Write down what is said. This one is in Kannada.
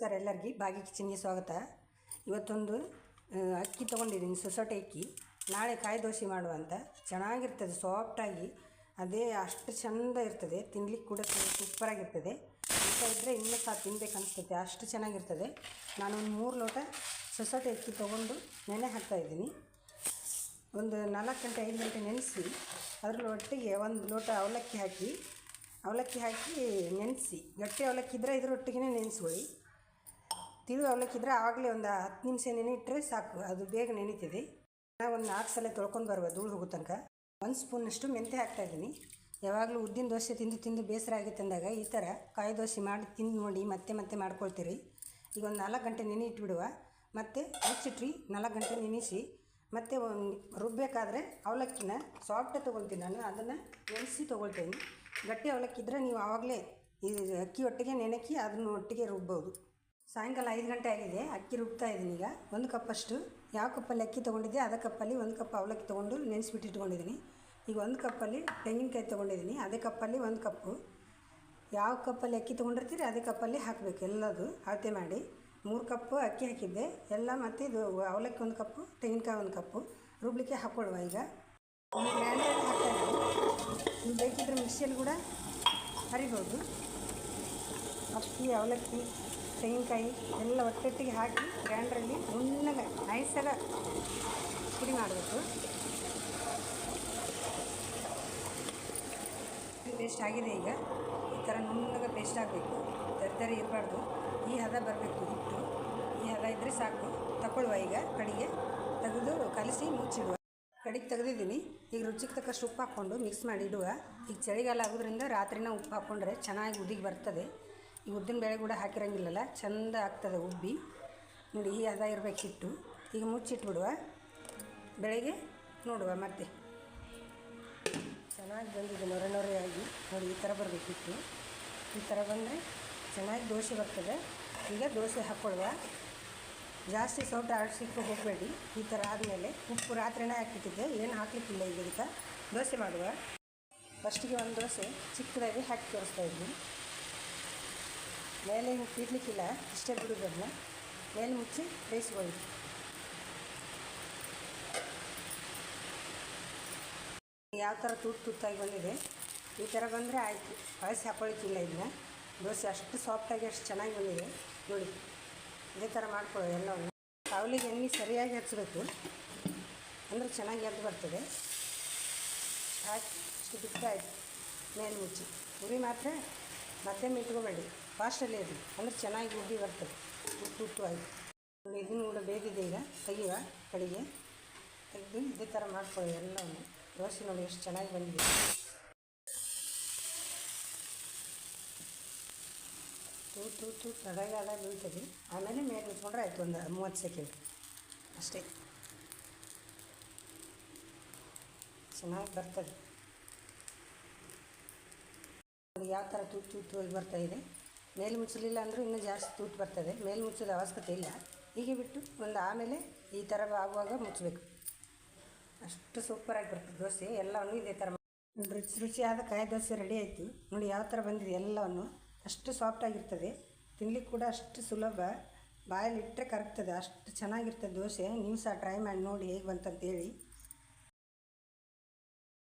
ಸರ್, ಎಲ್ಲರಿಗೆ ಬಾಗಿ ಕಿಚನ್ಗೆ ಸ್ವಾಗತ. ಇವತ್ತೊಂದು ಅಕ್ಕಿ ತೊಗೊಂಡಿದ್ದೀನಿ, ಸೊಸೊಟೆ ಅಕ್ಕಿ. ನಾಳೆ ಕಾಯಿ ದೋಸೆ ಮಾಡುವ ಅಂತ. ಚೆನ್ನಾಗಿರ್ತದೆ ಸಾಫ್ಟಾಗಿ ಅದೇ ಅಷ್ಟು ಚೆಂದ ಇರ್ತದೆ. ತಿನ್ಲಿಕ್ಕೆ ಕೂಡ ಸೂಪರಾಗಿರ್ತದೆ. ಊಟ ಇದ್ದರೆ ಇನ್ನೂ ಸಹ ತಿನ್ಬೇಕು ಅನಿಸ್ತದೆ ಅಷ್ಟು ಚೆನ್ನಾಗಿರ್ತದೆ. ನಾನೊಂದು ಮೂರು ಲೋಟ ಸೊಸೊಟೆ ಅಕ್ಕಿ ತೊಗೊಂಡು ನೆನೆ ಹಾಕ್ತಾಯಿದ್ದೀನಿ ಒಂದು ನಾಲ್ಕು ಗಂಟೆ, ಐದು ಗಂಟೆ ನೆನೆಸಿ ಅದ್ರ ಒಟ್ಟಿಗೆ ಒಂದು ಲೋಟ ಅವಲಕ್ಕಿ ಹಾಕಿ ಅವಲಕ್ಕಿ ಹಾಕಿ ನೆನೆಸಿ. ಗಟ್ಟಿ ಅವಲಕ್ಕಿ ಇದ್ದರೆ ಇದ್ರೊಟ್ಟಿಗೆ ನೆನೆಸ್ಕೊಳ್ಳಿ. ತಿಳು ಅವಲಕ್ಕಿದ್ರೆ ಆವಾಗಲೇ ಒಂದು ಹತ್ತು ನಿಮಿಷ ನೆನೆಯಿಟ್ರೆ ಸಾಕು, ಅದು ಬೇಗ ನೆನೀತದೆ. ನಾವು ಒಂದು ನಾಲ್ಕು ಸಲ ತೊಳ್ಕೊಂಡು ಬರುವ ಧೂಳು ಹೋಗೋ ತನಕ ಒಂದು ಸ್ಪೂನಷ್ಟು ಮೆಂತೆ ಹಾಕ್ತಾಯಿದ್ದೀನಿ ಯಾವಾಗಲೂ ಉದ್ದಿನ ದೋಸೆ ತಿಂದು ತಿಂದು ಬೇಸರ ಆಗಿತ್ತು ಅಂದಾಗ ಈ ಥರ ಕಾಯಿ ದೋಸೆ ಮಾಡಿ ತಿಂದು ನೋಡಿ, ಮತ್ತೆ ಮತ್ತೆ ಮಾಡ್ಕೊಳ್ತೀರಿ. ಈಗ ಒಂದು ನಾಲ್ಕು ಗಂಟೆ ನೆನೆ ಇಟ್ಬಿಡುವ ಮತ್ತು ಮುಚ್ಚಿಟ್ರಿ, ನಾಲ್ಕು ಗಂಟೆ ನೆನೆಸಿ, ಮತ್ತು ಒಂದು ರುಬ್ಬೇಕಾದ್ರೆ ಅವಲಕ್ಕಿನ ಸಾಫ್ಟ್ ತೊಗೊಳ್ತೀನಿ ನಾನು, ಅದನ್ನು ನೆನೆಸಿ ತೊಗೊಳ್ತೀನಿ. ಗಟ್ಟಿ ಅವಲಕ್ಕಿ ಇದ್ದರೆ ನೀವು ಆವಾಗಲೇ ಈ ಅಕ್ಕಿ ಒಟ್ಟಿಗೆ ನೆನಕಿ, ಅದನ್ನ ಒಟ್ಟಿಗೆ ರುಬ್ಬೋದು. ಸಾಯಂಕಾಲ ಐದು ಗಂಟೆ ಆಗಿದೆ, ಅಕ್ಕಿ ರುಬ್ತಾ ಇದ್ದೀನಿ ಈಗ. ಒಂದು ಕಪ್ಪಷ್ಟು ಯಾವ ಕಪ್ಪಲ್ಲಿ ಅಕ್ಕಿ ತೊಗೊಂಡಿದ್ದೆ, ಅದೇ ಕಪ್ಪಲ್ಲಿ ಒಂದು ಕಪ್ ಅವಲಕ್ಕಿ ತೊಗೊಂಡು ನೆನೆಸ್ಬಿಟ್ಟು ಇಟ್ಕೊಂಡಿದ್ದೀನಿ. ಈಗ ಒಂದು ಕಪ್ಪಲ್ಲಿ ತೆಂಗಿನಕಾಯಿ ತೊಗೊಂಡಿದ್ದೀನಿ, ಅದೇ ಕಪ್ಪಲ್ಲಿ ಒಂದು ಕಪ್ಪು ಯಾವ ಕಪ್ಪಲ್ಲಿ ಅಕ್ಕಿ ತೊಗೊಂಡಿರ್ತೀರಿ, ಅದೇ ಕಪ್ಪಲ್ಲಿ ಹಾಕಬೇಕು ಎಲ್ಲದು. ಅಳತೆ ಮಾಡಿ. ಮೂರು ಕಪ್ಪು ಅಕ್ಕಿ ಹಾಕಿದ್ದೆ. ಎಲ್ಲ ಮತ್ತು ಇದು ಅವಲಕ್ಕಿ ಒಂದು ಕಪ್ಪು ತೆಂಗಿನಕಾಯಿ ಒಂದು ಕಪ್ಪು ರುಬ್ಲಿಕ್ಕೆ ಹಾಕ್ಕೊಡುವ ಈಗ. ನೀವು ಬೇಕಿದ್ರೆ ಮಿಕ್ಸಿಯಲ್ಲಿ ಕೂಡ ಹರಿಬೋದು. ಅಕ್ಕಿ, ಅವಲಕ್ಕಿ. ತೆಂಗಿನಕಾಯಿ ಎಲ್ಲ ಒಟ್ಟೊಟ್ಟಿಗೆ ಹಾಕಿ ಗ್ರ್ಯಾಂಡ್ರಲ್ಲಿ ನುಣ್ಣಗೆ ನೈಸಾಗ ಪುಡಿ ಮಾಡಬೇಕು. ಪೇಸ್ಟ್ ಆಗಿದೆ ಈಗ. ಈ ಥರ ನುಣ್ಣಗೆ ಪೇಸ್ಟ್ ಆಗಬೇಕು. ತರತರಿ ಇರಬಾರ್ದು. ಈ ಹದ ಬರಬೇಕು ಹಿಟ್ಟು. ಈ ಹದ ಇದ್ದರೆ ಸಾಕು. ತಗೊಳ್ಳುವ ಈಗ ಕಡೆಗೆ. ತೆಗೆದು ಕಲಸಿ ಮುಚ್ಚಿಡುವ. ಕಡಿಗೆ ತೆಗೆದಿದ್ದೀನಿ. ಈಗ ರುಚಿಗೆ ತಕ್ಕಷ್ಟು ಉಪ್ಪು ಹಾಕ್ಕೊಂಡು ಮಿಕ್ಸ್ ಮಾಡಿ ಇಡುವ. ಈಗ ಚಳಿಗಾಲ ಆಗೋದ್ರಿಂದ ರಾತ್ರಿನ ಉಪ್ಪು ಹಾಕ್ಕೊಂಡ್ರೆ ಚೆನ್ನಾಗಿ ಉದಿಗೆ ಬರ್ತದೆ. ಈ ಉದ್ದಿನ ಬೇಳೆ ಕೂಡ ಹಾಕಿರಂಗಿಲ್ಲಲ್ಲ, ಚಂದ ಆಗ್ತದೆ ಉಬ್ಬಿ. ನೋಡಿ, ಈ ಅದ ಇರಬೇಕು ಹಿಟ್ಟು ಈಗ ಮುಚ್ಚಿಟ್ಬಿಡುವ. ಬೆಳಗ್ಗೆ ನೋಡುವ ಮತ್ತೆ. ಚೆನ್ನಾಗಿ ಬಂದಿದೆ, ನೊರೆ ನೊರೆಯಾಗಿ ನೋಡಿ, ಈ ಥರ ಬರಬೇಕಿತ್ತು. ಈ ಥರ ಬಂದರೆ ಚೆನ್ನಾಗಿ ದೋಸೆ ಬರ್ತದೆ. ಈಗ ದೋಸೆ ಹಾಕ್ಕೊಳ್ಳುವ ಜಾಸ್ತಿ ಸೌಟ್ ಆಡಿಸಿಟ್ಟು ಹೋಗಬೇಡಿ. ಈ ಥರ ಆದಮೇಲೆ ಉಪ್ಪು ರಾತ್ರಿನೇ ಹಾಕಿಟ್ಟಿದ್ದೆ. ಏನು ಹಾಕ್ಲಿಕ್ಕಿಲ್ಲ ಈಗ ದೋಸೆ ಮಾಡುವ. ಫಸ್ಟಿಗೆ ಒಂದು ದೋಸೆ ಚಿಕ್ಕದಾಗಿ ಹಾಕಿ ತೋರಿಸ್ತಾ ಇದ್ವಿ ಮೇಲೆ ಹಿಂಗೆ ತೀಡ್ಲಿಕ್ಕಿಲ್ಲ ಇಷ್ಟೇ ಬಿಡೋದನ್ನು ಮೇಲೆ ಮುಚ್ಚಿ ಬೇಯಿಸ್ಕೊಳ್ಳಿ ಯಾವ ಥರ ತುಟ್ಟು ತುತ್ತಾಗಿ ಬಂದಿದೆ, ಈ ಥರ ಬಂದರೆ ಆಯಿತು. ಕಳಿಸಿ ಹಾಕೊಳ್ಳಿಕ್ಕಿಲ್ಲ ಇದನ್ನ. ದೋಸೆ ಅಷ್ಟು ಸಾಫ್ಟಾಗಿ ಅಷ್ಟು ಚೆನ್ನಾಗಿ ಬಂದಿದೆ. ನೋಡಿ, ಇದೇ ಥರ ಮಾಡ್ಕೊಳ್ಳಿ ಎಲ್ಲವನ್ನು ಕಾವಲಿಗೆ ಎಣ್ಣೆ ಸರಿಯಾಗಿ ಹಚ್ಚಬೇಕು ಅಂದರೆ ಚೆನ್ನಾಗಿ ಎದ್ದು ಬರ್ತದೆ. ಹಾಕಿ, ಇಷ್ಟು ಬಿಟ್ಟು ಆಯಿತು ಮೇಲೆ ಮುಚ್ಚಿ. ಉರಿ ಮಾತ್ರ ಮತ್ತೆ ಇಟ್ಕೋಬೇಡಿ. ಫಾಸ್ಟಲ್ಲೇ ಇರಲಿ. ಅಂದರೆ ಚೆನ್ನಾಗಿ ಉಬ್ಬಿ ಬರ್ತದೆ. ಉಪ್ಪು ಉಪ್ಪು ಆಯಿತು. ಇದನ್ನು ಕೂಡ ಬೇಗಿದೆ ಈಗ ತೆಗಿಯುವ ಕಡೆಗೆ. ತೆಗೆದು ಇದೇ ಥರ ಮಾಡ್ಕೊಳ್ಳಿ ಎಲ್ಲವನ್ನು ದೋಸೆ ನೋಡಿ ಎಷ್ಟು ಚೆನ್ನಾಗಿ ಬಂದಿದೆ. ತೂತು ತೂ ತಡಗಾಲ ಬೀಳ್ತದೆ ಆಮೇಲೆ ಮೇಲೆ ನಿಂತ್ಕೊಂಡ್ರೆ ಆಯಿತು ಒಂದು ಮೂವತ್ತು ಸೆಕೆಂಡ್. ಅಷ್ಟೇ. ಚೆನ್ನಾಗಿ ಬರ್ತದೆ. ಯಾವ ಥರ ತೂತು ತೂತು ಹೋಗಿ ಬರ್ತಾಯಿದೆ ಮೇಲೆ ಮುಚ್ಚಲಿಲ್ಲ ಅಂದರೂ ಇನ್ನೂ ಜಾಸ್ತಿ ತೂತು ಬರ್ತದೆ. ಮೇಲೆ ಮುಚ್ಚೋದು ಅವಶ್ಯಕತೆ ಇಲ್ಲ. ಹೀಗೆ ಬಿಟ್ಟು ಒಂದು ಆಮೇಲೆ ಈ ಥರ ಆಗುವಾಗ ಮುಚ್ಚಬೇಕು. ಅಷ್ಟು ಸೂಪರಾಗಿ ಬರ್ತದೆ ದೋಸೆ. ಎಲ್ಲವನ್ನು ಇದೇ ಥರ ರುಚಿ ರುಚಿಯಾದ ಕಾಯಿ ದೋಸೆ ರೆಡಿ ಆಯಿತು. ನೋಡಿ ಯಾವ ಥರ ಬಂದಿದೆ ಎಲ್ಲವನ್ನು. ಅಷ್ಟು ಸಾಫ್ಟಾಗಿರ್ತದೆ ತಿನ್ಲಿಕ್ಕೆ ಕೂಡ ಅಷ್ಟು ಸುಲಭ. ಬಾಯಲ್ಲಿ ಇಟ್ಟರೆ ಕರಗ್ತದೆ. ಅಷ್ಟು ಚೆನ್ನಾಗಿರ್ತದೆ ದೋಸೆ. ನೀವು ಸಹ ಟ್ರೈ ಮಾಡಿ ನೋಡಿ ಹೇಗೆ ಬಂತಂತೇಳಿ.